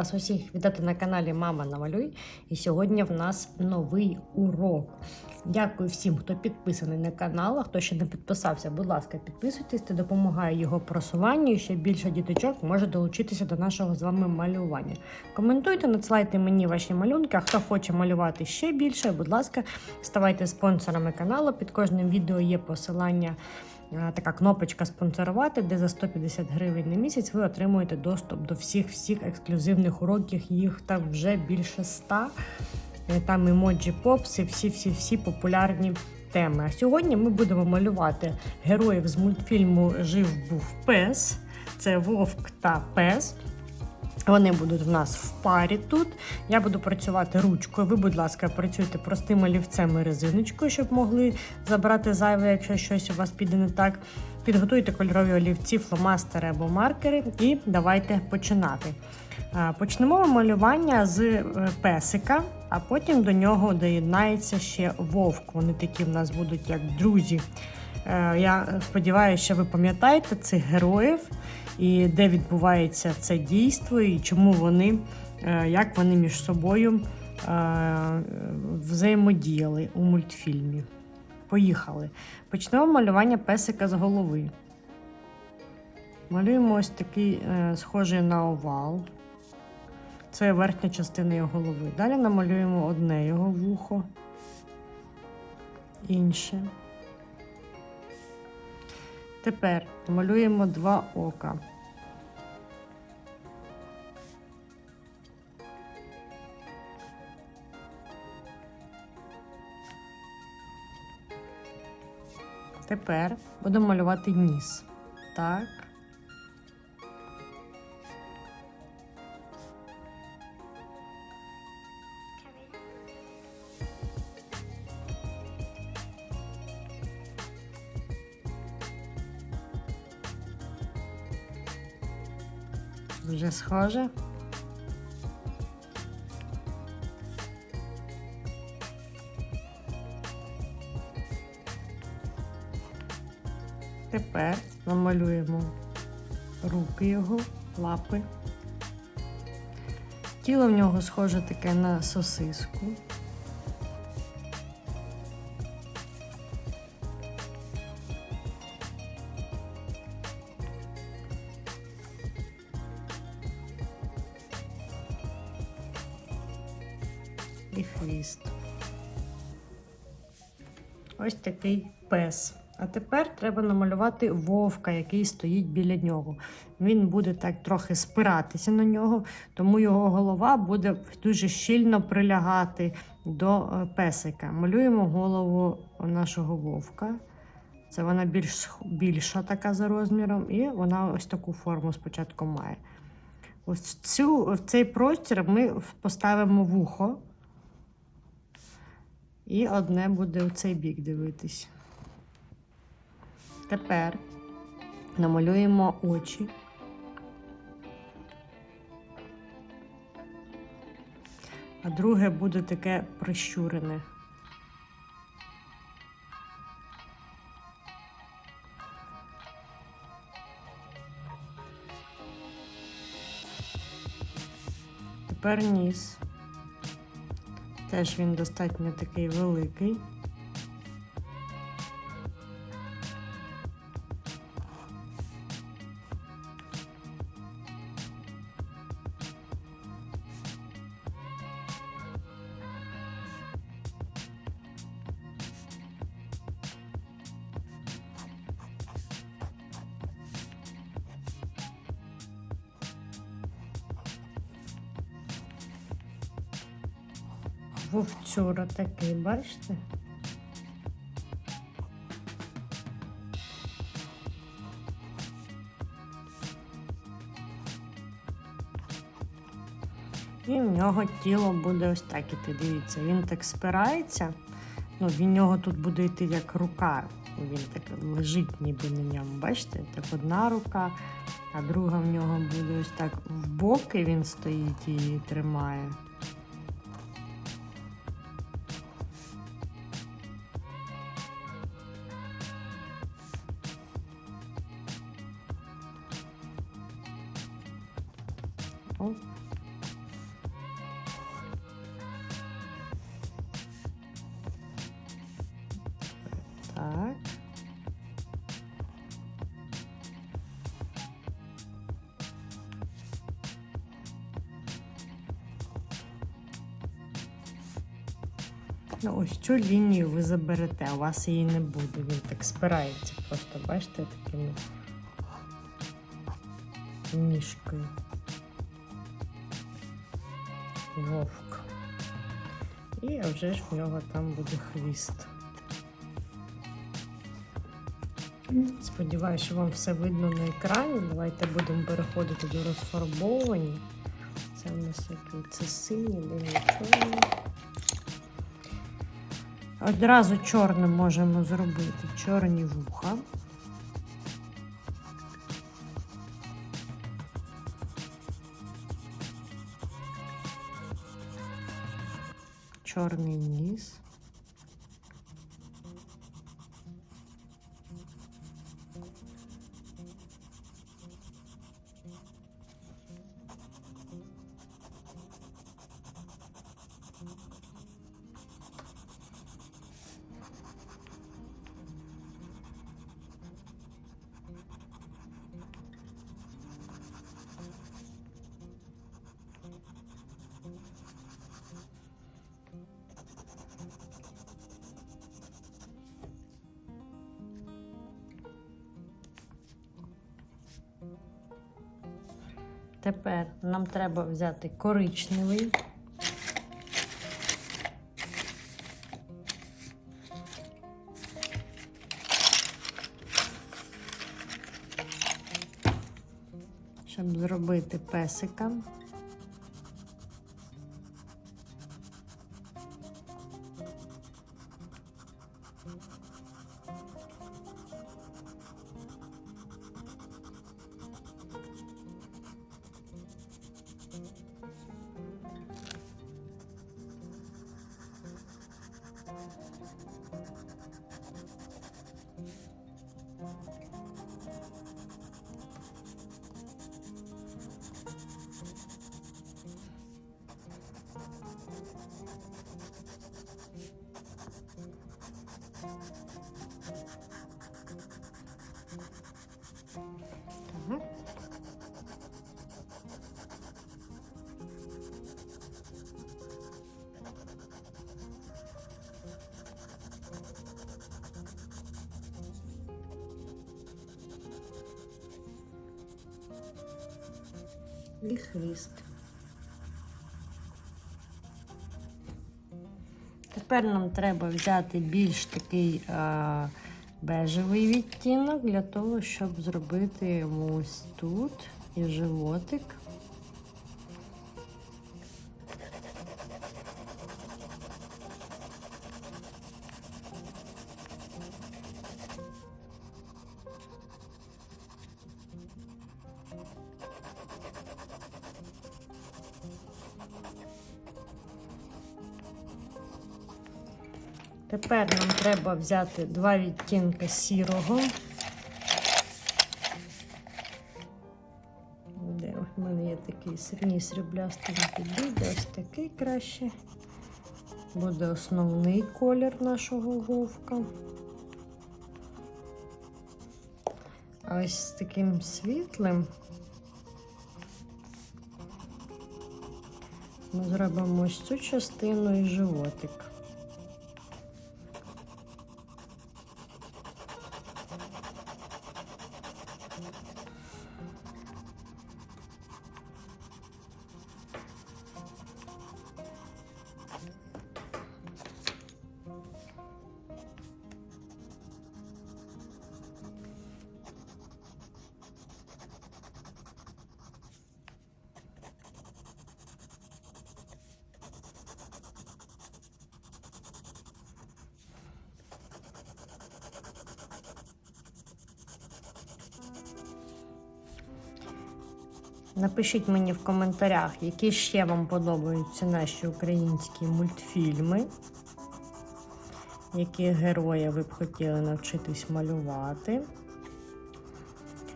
вас усіх вітати на каналі Мама Намалюй. І сьогодні в нас новий урок. Дякую всім, хто підписаний на канал. А хто ще не підписався, будь ласка, підписуйтесь, це допомагає його просуванню. Ще більше діточок може долучитися до нашого з вами малювання. Коментуйте, надсилайте мені ваші малюнки. А хто хоче малювати ще більше, будь ласка, ставайте спонсорами каналу. Під кожним відео є посилання. Така кнопочка спонсорувати, де за 150 гривень на місяць ви отримуєте доступ до всіх всіх ексклюзивних уроків. Їх там вже більше 100. Е, Там емоджі попси, всі-всі-всі популярні теми. А сьогодні ми будемо малювати героїв з мультфільму Жив був пес. Це Вовк та пес. Вони будуть в нас в парі тут. Я буду працювати ручкою. Ви, будь ласка, працюйте простим олівцем і резиночкою, щоб могли забрати зайве, якщо щось у вас піде не так. Підготуйте кольорові олівці, фломастери або маркери, і давайте починати. Почнемо малювання з е, песика, а потім до нього доєднається ще вовк. Вони такі в нас будуть як друзі. Е, Я сподіваюся, що ви пам'ятаєте цих героїв і де відбувається це дійство, і чому вони, е, як вони між собою е, взаємодіяли у мультфільмі. Поїхали. Почнемо малювання песика з голови. Малюємо ось такий е, схожий на овал. Це верхня частина його голови. Далі намалюємо одне його вухо, інше. Тепер малюємо два ока. Тепер будемо малювати ніс. Так. Вже схоже. Тепер намалюємо руки його, лапи. Тіло в нього схоже таке на сосиску. Такий пес. А тепер треба намалювати вовка, який стоїть біля нього. Він буде так трохи спиратися на нього, тому його голова буде дуже щільно прилягати до е, песика. Малюємо голову нашого вовка. Це вона більш більша така за розміром, і вона ось таку форму спочатку має. Ось цю, в цей простір ми поставимо вухо. І одне буде в цей бік дивитись. Тепер намалюємо очі. А друге буде таке прищурене. Тепер ніс. Теж він достатньо такий великий. Вовчура такий, бачите? І в нього тіло буде ось так іти. Дивіться, він так спирається. Ну, в нього тут буде йти як рука. Він так лежить ніби на ньому. Бачите? Так одна рука, а друга в нього буде ось так в боки він стоїть і її тримає. Так. Ну, ось цю лінію ви заберете, у вас її не буде, він так спирається, просто бачите такими мішкою. Вовк. І а вже ж в нього там буде хвіст. Сподіваюся, що вам все видно на екрані. Давайте будемо переходити до розфарбовування. Це у нас який? Це синій, де чорний. Одразу чорним можемо зробити чорні вуха. Чорний ніс. Тепер нам треба взяти коричневий. Щоб зробити песика. І хвіст. Тепер нам треба взяти більш такий а, бежевий відтінок для того, щоб зробити ось тут і животик. Тепер нам треба взяти два відтінки сірого. Де у мене є такий синій сріблястий підійде, ось такий краще. Буде основний колір нашого вовка. А ось з таким світлим ми зробимо ось цю частину і животик. you Напишіть мені в коментарях, які ще вам подобаються наші українські мультфільми, які герої ви б хотіли навчитись малювати.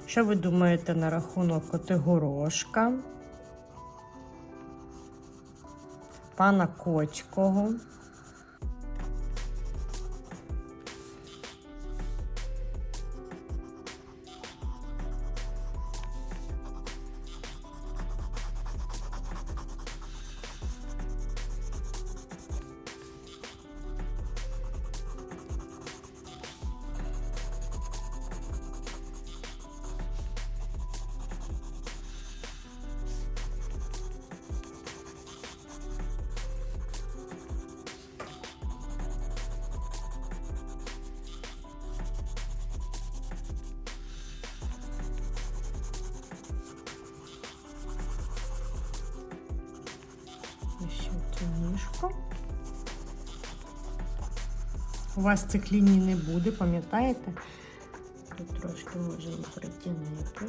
Що ви думаєте на рахунок Котигорошка, пана Коцького? У вас цих ліній не буде, пам'ятаєте? Тут трошки можемо притягнути.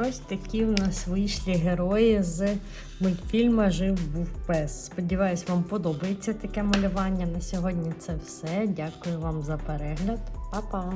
Ось такі в нас вийшли герої з мультфільма Жив був пес. Сподіваюсь, вам подобається таке малювання. На сьогодні це все. Дякую вам за перегляд. Па-па!